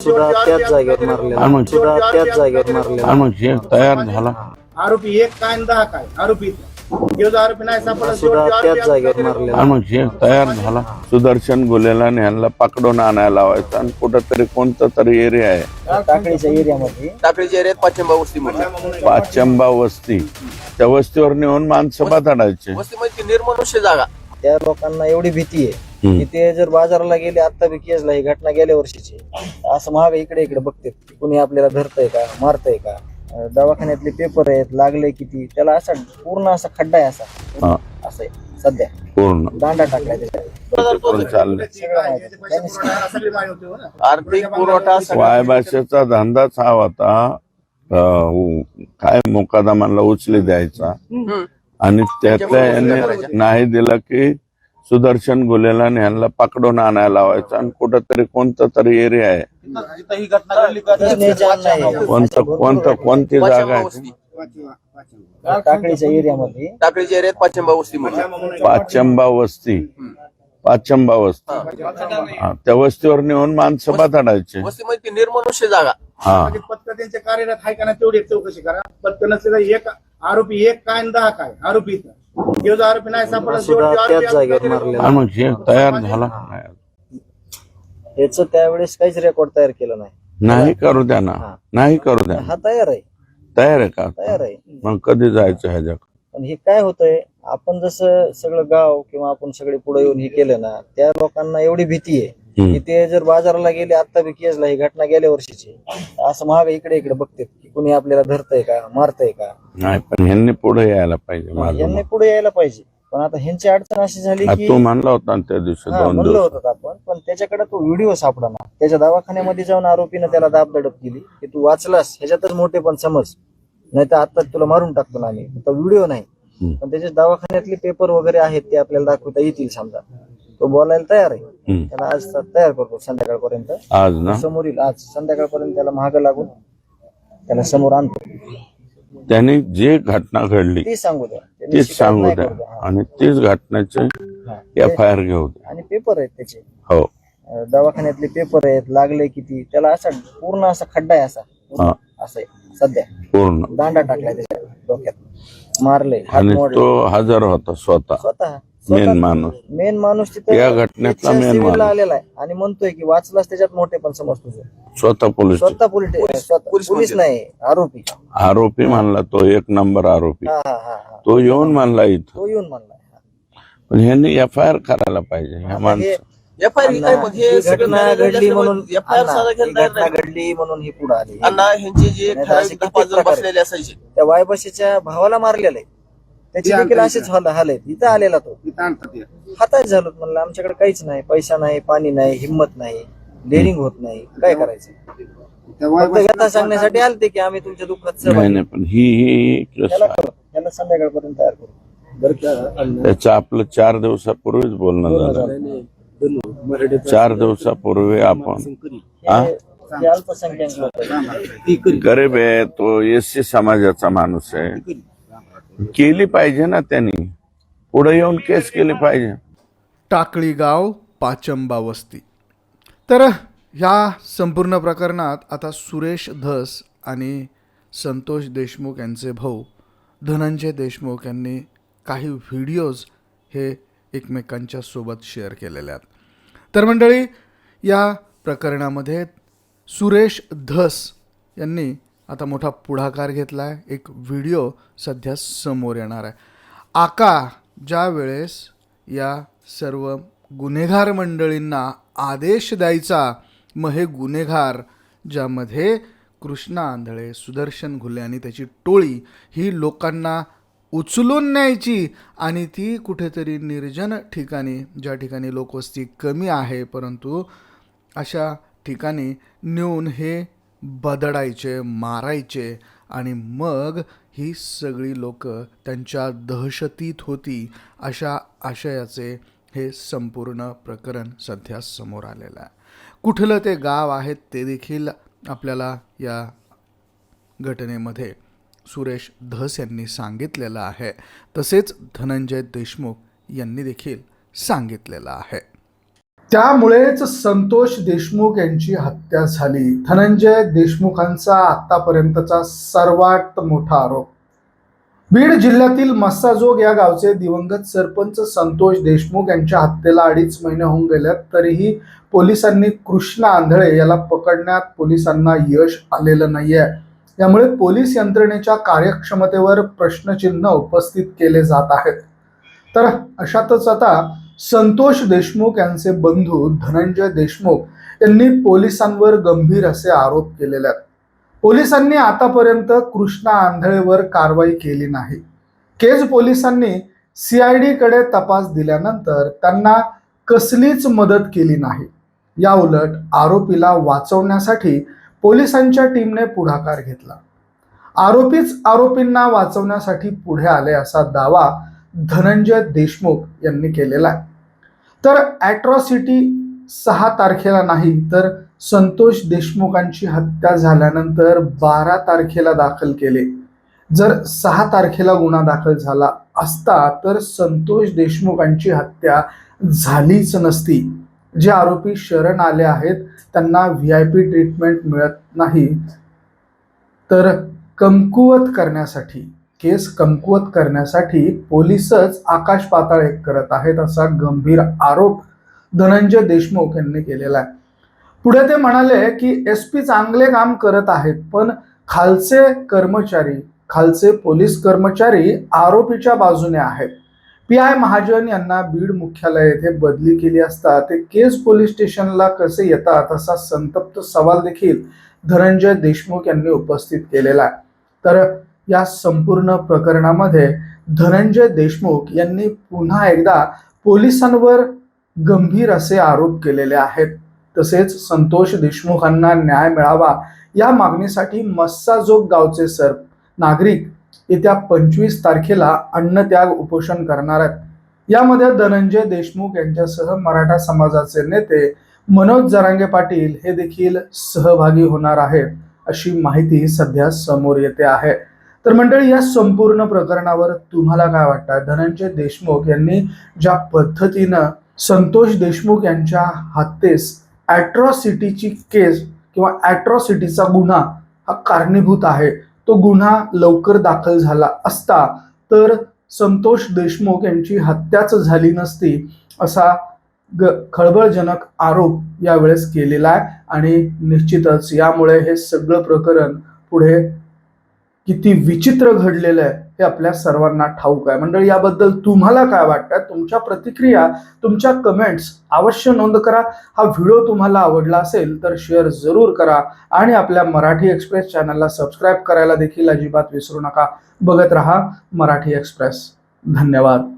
सुद्धा त्याच जागेवर मारलेला आणि मग सुद्धा त्याच जागेवर मारलेला आणि मग हे तयार झाला. आरोपी एक काय आणि दहा काय? आरोपी जो जो आरोपी नाही सापडला सुद्धा शेवटचा त्याच आरोपी जागेवर आरोपी मारलेला आणि मग तयार झाला. सुदर्शन गुलेला आणि ह्यांना पकडून आणायला लावायचं आणि कुठंतरी कोणतं तरी एरिया आहे. टाकळीच्या एरियामध्ये. टाकळीच्या एरियात पाचंबा वस्ती त्या वस्तीवर नेऊन माणसं बाताडायचे वस्तीमध्ये ती निर्मनुष्य जागा. त्या लोकांना एवढी भीती आहे. की ते जर बाजाराला गेले आता बी केसला ही घटना गेल्या वर्षीची. असं महाग इकडे इकडे बघते. कुणी आपल्याला धरतय का मारतय का? दवाखान्यातले पेपर आहेत लागले किती? त्याला असा पूर्ण असा खड्डा आहे असा. हा. असं सध्या. पूर्ण. दांडा टाकलाय. आर्थिक पुरवठा सगळा वाय भाषेचा धंदाच हा होता. काय मुकादमाला उचली द्यायचा. आणि त्यातल्या याने नाही दिलं की सुदर्शन गुलेला ह्यांना पकडून आणायला लावायचं आणि कुठंतरी कोणतं तरी एरिया आहे. ही. कोणतं कोणतं कोणती जागा पाचंबा आहे? वस्ती. टाकळीच्या एरियामध्ये टाकळीच्या एरियात पाचंबा वस्तीमध्ये पाचंबा वस्ती. पाचंबा वस्ती. हा, त्या वस्तीवर नेऊन माणसं बाताडायचे वस्तीमध्ये ती निर्मनुष्य जागा. हा. म्हणजे पथक त्यांच्या कार्यरत आहे का नाही तेवढी एक चौकशी करा. पथक नसले तर एक आरोपी एक काय आणि दहा काय? आरोपी जो नाही आणि मग हे तयार झाला त्याचं त्यावेळेस काहीच रेकॉर्ड तयार केलं नाही. नाही करू द्या ना. नाही करू द्या हा तयार आहे. तयार आहे का? तयार आहे. मग कधी जायचं ह्याच्या पण हे काय होतंय आपण जसं सगळं गाव किंवा आपण सगळे पुढे येऊन हे केलं ना त्या लोकांना एवढी भीती आहे. की ते जर बाजाराला गेले आता बी केसला ही घटना गेल्या वर्षीची. असं महाग इकडे इकडे बघते की कुणी आपल्याला धरतय का मारतय का. नाही पण ह्यांनी पुढे यायला पाहिजे यांनी. पुढे यायला पाहिजे. पण आता ह्यांची अडचण अशी झाली की तू म्हणला होता ना त्या दिवशी म्हणलं होतं आपण पण त्याच्याकडे तो व्हिडिओ सापडा त्याच्या दवाखान्यामध्ये जाऊन आरोपीनं त्याला दाब दडप केली की तू वाचलास ह्याच्यातच मोठे पण समज. नाही तर आता तुला मारून टाकतो ना आम्ही. तो व्हिडिओ नाही. पण त्याचे दवाखान्यातले पेपर वगैरे आहेत ते आपल्याला दाखवता येतील समजा. तो बोलायला तयार आहे. त्याला आज तयार करतो संध्याकाळपर्यंत. आज ना? समोर येईल. आज संध्याकाळपर्यंत त्याला महाग लागून त्याला समोर आणतो. त्यांनी जे घटना घडली ती सांगू द्या. तीच सांगू द्या. आणि तीच घटनेचे. एफ आय आर घेऊ द्या. आणि पेपर आहेत त्याचे. हो. दवाखान्यातले पेपर आहेत लागले किती? त्याला असा पूर्ण असा खड्डा आहे असा. असं आहे. सध्या. पूर्ण. दांडा टाकलाय त्याच्या डोक्यात. मारले आणि तो हजर होता स्वतः. स्वतः? मेन माणूस. मेन माणूस तिथे या घटनेतला एकशे main सिव्हिलला माणूस. आलेला आहे. आणि म्हणतोय की वाचलाच त्याच्यात मोठे पण समज तुझं. स्वतः पोलीस स्वतः पोलीस स्वतः पोलीस नाही आरोपी. आरोपी म्हणला तो एक नंबर आरोपी. हा हा हा हा. तो येऊन म्हणला इथं. तो येऊन म्हणलाय पण ह्यांनी एफ आय आर करायला पाहिजे ह्या माणसं. एफ आय आर काय मग ही सगळं घटना घडली म्हणून अण्णा, ही घटना घडली म्हणून ही पुढे आली. अण्णा ह्यांचे जे नाही तर असे ठराविक दहा कित्येक पाच जण प्रकार आहेत. बसलेले असायचे. त्या वायबशीच्या भावाला मारलेलं. आहे त्याची देखील असेच हाल हाल आहेत. इथं आलेला तो. इथं आणतात. हाताच झालो म्हणलं आमच्याकडे काहीच नाही पैसा नाही पाणी नाही हिंमत नाही डेअरिंग होत नाही. काय करायचं? तेव्हा फक्त व्यथा सांगण्यासाठी आलते की आम्ही तुमच्या दुःखात नाही सहभागी नाही पण ही ही केस त्याला करू त्याला संध्याकाळपर्यंत तयार करू. बरं का त्याचं आपलं चार दिवसापूर्वीच बोलणं झालं. चार दिवसापूर्वी आपण. गरीब आहे तो एससी समाजाचा माणूस आहे. केली पाहिजे ना त्यांनी. पुढे येऊन केस केली पाहिजे. टाकळी गाव पाचंबा वस्ती. तर ह्या संपूर्ण प्रकरणात आता सुरेश धस आणि संतोष देशमुख यांचे भाऊ धनंजय देशमुख यांनी काही व्हिडिओज हे एकमेकांच्या सोबत शेअर केलेल्या आहेत तर मंडळी या प्रकरणामध्ये सुरेश धस यांनी आता मोठा पुढाकार घेतला आहे एक व्हिडिओ सध्या समोर येणार आहे. आका ज्या वेळेस या सर्व गुन्हेगार मंडळींना आदेश द्यायचा मग हे गुन्हेगार ज्यामध्ये कृष्णा आंधळे सुदर्शन घुले आणि त्याची टोळी ही लोकांना उचलून न्यायची आणि ती कुठेतरी निर्जन ठिकाणी ज्या ठिकाणी लोकवस्ती कमी आहे परंतु अशा ठिकाणी नेऊन हे बदडायचे मारायचे आणि मग ही सगळी लोक त्यांच्या दहशतीत होती अशा आशयाचे हे संपूर्ण प्रकरण सध्या समोर आलेलं आहे. कुठलं ते गाव आहे ते देखील आपल्याला या घटनेमध्ये सुरेश धस यांनी सांगितलेलं आहे. तसेच धनंजय देशमुख यांनी देखील सांगितलेलं आहे. त्यामुळेच संतोष देशमुख यांची हत्या झाली. धनंजय देशमुखांचा आतापर्यंतचा सर्वात मोठा आरोप. बीड जिल्ह्यातील मस्साजोग या गावचे दिवंगत सरपंच संतोष देशमुख यांच्या हत्येला अडीच महिने होऊन गेल्यात तरीही पोलिसांनी कृष्णा आंधळे याला पकडण्यात पोलिसांना यश आलेलं नाहीये. यामुळे पोलीस यंत्रणेच्या कार्यक्षमतेवर प्रश्नचिन्ह उपस्थित केले जात आहेत. तर अशातच आता संतोष देशमुख यांचे बंधू धनंजय देशमुख यांनी पोलिसांवर गंभीर असे आरोप केलेले आहेत. पोलिसांनी आतापर्यंत कृष्णा आंधळेवर कारवाई केली नाही. केज पोलिसांनी सीआयडीकडे तपास दिल्यानंतर त्यांना कसलीच मदत केली नाही. या उलट आरोपीला वाचवण्यासाठी पोलिसांच्या टीमने पुढाकार घेतला. आरोपीच आरोपींना वाचवण्यासाठी पुढे आले असा दावा धनंजय देशमुख यांनी केलेला आहे. तर ॲट्रॉसिटी सहा तारखेला नाही तर संतोष देशमुखांची हत्या झाल्यानंतर बारा तारखेला दाखल केले. जर सहा तारखेला गुन्हा दाखल झाला असता तर संतोष देशमुखांची हत्या झालीच नसती. जे आरोपी शरण आले आहेत त्यांना व्ही आय पी ट्रीटमेंट मिळत नाही. तर कमकुवत करण्यासाठी केस कमकुवत करण्यासाठी पोलीसच आकाश पाताळ एक करत आहेत असा गंभीर आरोप धनंजय देशमुख यांनी केलेला आहे. पुढे ते म्हणाले की एस पी चांगले काम करत आहेत पण खालचे कर्मचारी खालचे पोलीस कर्मचारी आरोपीच्या बाजूने आहेत. पी आय महाजन यांना बीड मुख्यालय येथे बदली केली असता ते केज पोलीस स्टेशनला कसे येतात असा संतप्त सवाल देखील धनंजय देशमुख यांनी उपस्थित केलेला आहे. तर या संपूर्ण प्रकरणामध्ये धनंजय देशमुख यांनी पुन्हा एकदा पोलिसांवर गंभीर असे आरोप केलेले आहेत. तसेच संतोष देशमुखांना न्याय मिळावा या मागणीसाठी मस्साजोग गावचे सर नागरिक येत्या पंचवीस तारखेला अन्नत्याग उपोषण करणार आहेत. यामध्ये धनंजय देशमुख यांच्यासह मराठा समाजाचे नेते मनोज जरांगे पाटील हे देखील सहभागी होणार आहेत अशी माहिती सध्या समोर येते आहे. तर मंडळी या संपूर्ण प्रकरणावर तुम्हाला काय वाटतं? धनंजय देशमुख यांनी ज्या पद्धतीनं संतोष देशमुख यांच्या हत्येस ॲट्रॉसिटीची केस किंवा ॲट्रॉसिटीचा गुन्हा हा कारणीभूत आहे तो गुन्हा लवकर दाखल झाला असता तर संतोष देशमुख यांची हत्याच झाली नसती असा ग खळबळजनक आरोप यावेळेस केलेला आहे. आणि निश्चितच यामुळे हे सगळं प्रकरण पुढे किती विचित्र घडलेलं आहे. हे आपल्या सर्वांना ठाऊक आहे. मंडळी याबद्दल तुम्हाला काय वाटतं? तुमच्या प्रतिक्रिया तुमच्या कमेंट्स अवश्य नोंद करा. हा व्हिडिओ तुम्हाला आवडला असेल तर शेअर जरूर करा आणि आपल्या मराठी एक्सप्रेस चॅनलला सबस्क्राईब करायला देखील अजिबात विसरू नका. बघत रहा मराठी एक्सप्रेस धन्यवाद.